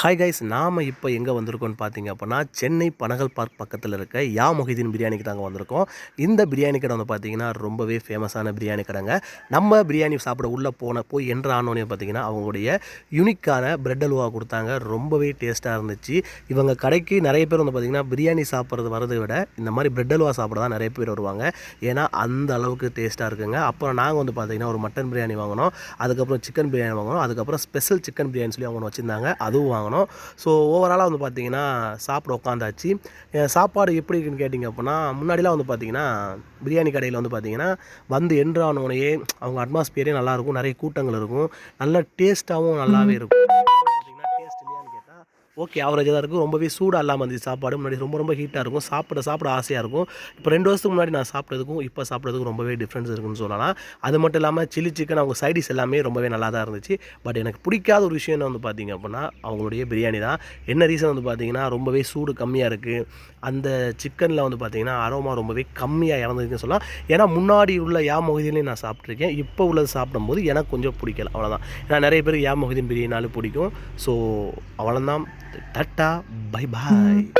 Hi guys நாம் இப்போ எங்கே வந்திருக்கோம்னு பார்த்தீங்க அப்படின்னா சென்னை பனகல் பார்க் பக்கத்தில் இருக்க யா மொஹிதீன் பிரியாணிக்கு தாங்க வந்திருக்கோம். இந்த பிரியாணி கடை வந்து பார்த்தீங்கன்னா ரொம்பவே ஃபேமஸான பிரியாணி கடைங்க. நம்ம பிரியாணி சாப்பிட உள்ளே போன போய் என்ற ஆனோன்னு பார்த்தீங்கன்னா அவங்களுடைய யூனிக்கான பிரெட் அல்வா கொடுத்தாங்க. ரொம்பவே டேஸ்ட்டாக இருந்துச்சு. இவங்க கடைக்கு நிறைய பேர் வந்து பார்த்தீங்கன்னா பிரியாணி சாப்பிட்றது வரதை விட இந்த மாதிரி பிரெட் அல்வா சாப்பிட தான் நிறைய பேர் வருவாங்க. ஏன்னா அந்த அளவுக்கு டேஸ்ட்டாக இருக்குங்க. அப்புறம் நாங்கள் வந்து பார்த்தீங்கன்னா ஒரு மட்டன் பிரியாணி வாங்கினோம். அதுக்கப்புறம் சிக்கன் பிரியாணி வாங்கினோம். அதுக்கப்புறம் ஸ்பெஷல் சிக்கன் பிரியாணி சொல்லி அவங்க வச்சுருந்தாங்க. அதுவும் வாங்கினோம். ஸோ ஓவராலாக வந்து பார்த்தீங்கன்னா சாப்பிட உட்காந்தாச்சு சாப்பாடு எப்படி இருக்குன்னு கேட்டிங்க அப்படின்னா முன்னாடிலாம் வந்து பார்த்தீங்கன்னா பிரியாணி கடையில் வந்து பார்த்தீங்கன்னா வந்து என்றானோனையே அவங்க அட்மாஸ்பியரே நல்லாயிருக்கும் நிறைய கூட்டங்கள் இருக்கும். நல்ல டேஸ்ட்டாகவும் நல்லாவே இருக்கும். ஓகே ஆவரேஜாக தான் இருக்கும். ரொம்பவே சூடாக இல்லாமல் இருந்துச்சு சாப்பாடு. முன்னாடி ரொம்ப ரொம்ப ஹீட்டாக இருக்கும். சாப்பிட சாப்பிட ஆசையாக இருக்கும். இப்போ ரெண்டு வருஷத்துக்கு முன்னாடி நான் சாப்பிட்டதுக்கும் இப்போ சாப்பிட்றதுக்கும் ரொம்பவே டிஃப்ரென்ஸ் இருக்குன்னு சொல்லலாம். அது மட்டும் இல்லாமல் சில்லி சிக்கன் அவங்க சைடிஸ் எல்லாமே ரொம்பவே நல்லா தான் இருந்துச்சு. பட் எனக்கு பிடிக்காத ஒரு விஷயம் என்ன வந்து பார்த்தீங்க அப்படின்னா அவங்களுடைய பிரியாணி தான். என்ன ரீசன் வந்து பார்த்தீங்கன்னா ரொம்பவே சூடு கம்மியாக இருக்குது அந்த சிக்கனில் வந்து பார்த்திங்கன்னா அரோமா ரொம்பவே கம்மியாக இறந்துருக்குன்னு சொல்லலாம். ஏன்னா முன்னாடி உள்ள யா மொஹிதீன்லையும் நான் சாப்பிட்ருக்கேன் இப்போ உள்ளது சாப்பிடும்போது எனக்கு கொஞ்சம் பிடிக்கல. அவ்வளோதான் ஏன்னா நிறைய பேருக்கு யா மொஹிதீன் பிரியாணினாலும் பிடிக்கும். ஸோ அவ்வளோதான் टाटा बाय बाय